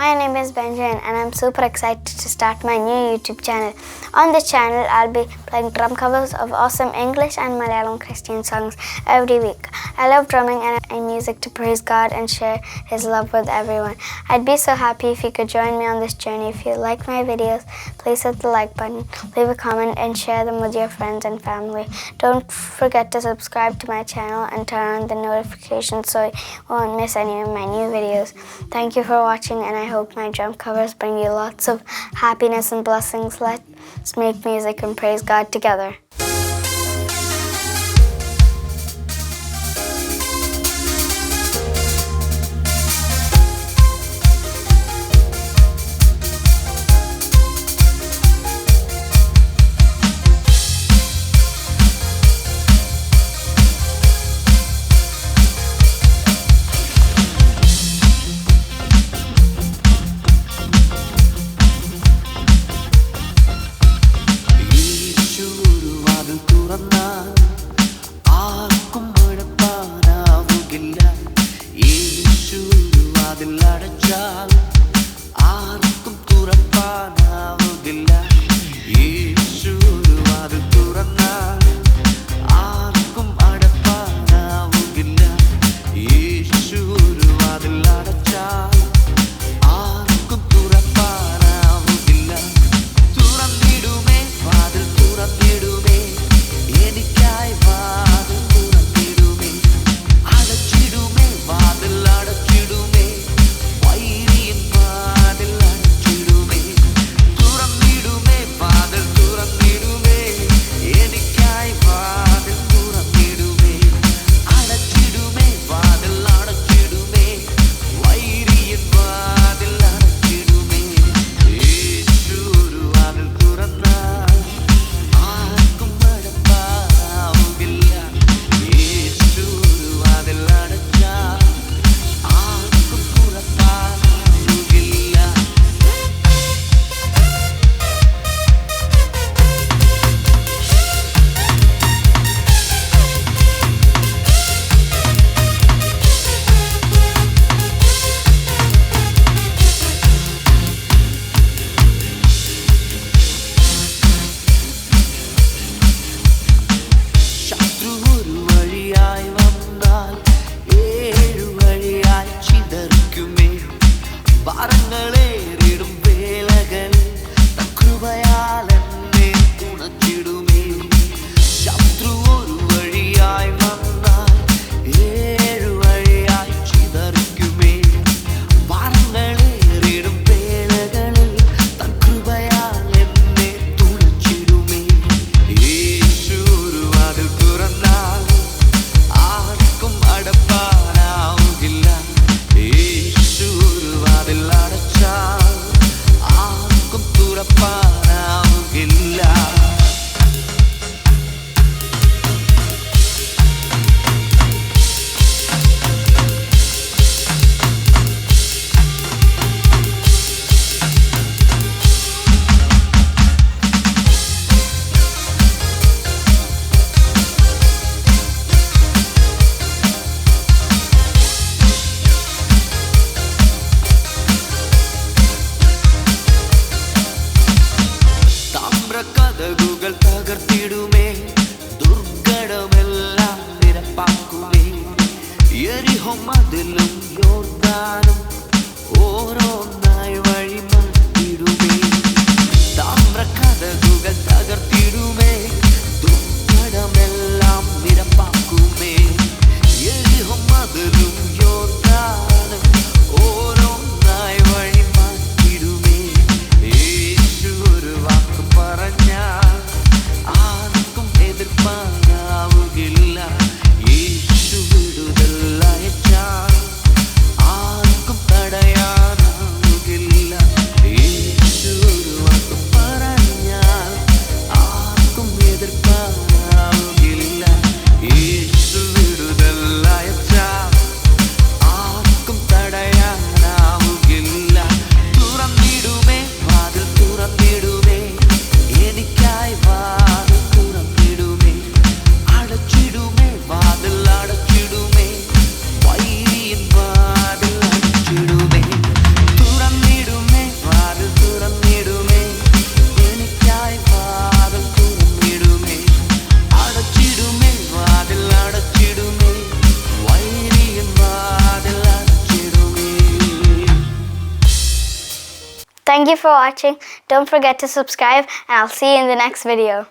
My name is Benjamin and I'm super excited to start my new YouTube channel. On this channel, I'll be playing drum covers of awesome English and Malayalam Christian songs every week. I love drumming and, and music to praise God and share His love with everyone. I'd be so happy if you could join me on this journey. If you like my videos, please hit the like button, leave a comment, and share them with your friends and family. Don't forget to subscribe to my channel and turn on the notifications so you won't miss any of my new videos. Thank you for watching, and I hope my drum covers bring you lots of happiness and blessings. Let's make music and praise God together. fine. Thank you for watching. Don't forget to subscribe and I'll see you in the next video.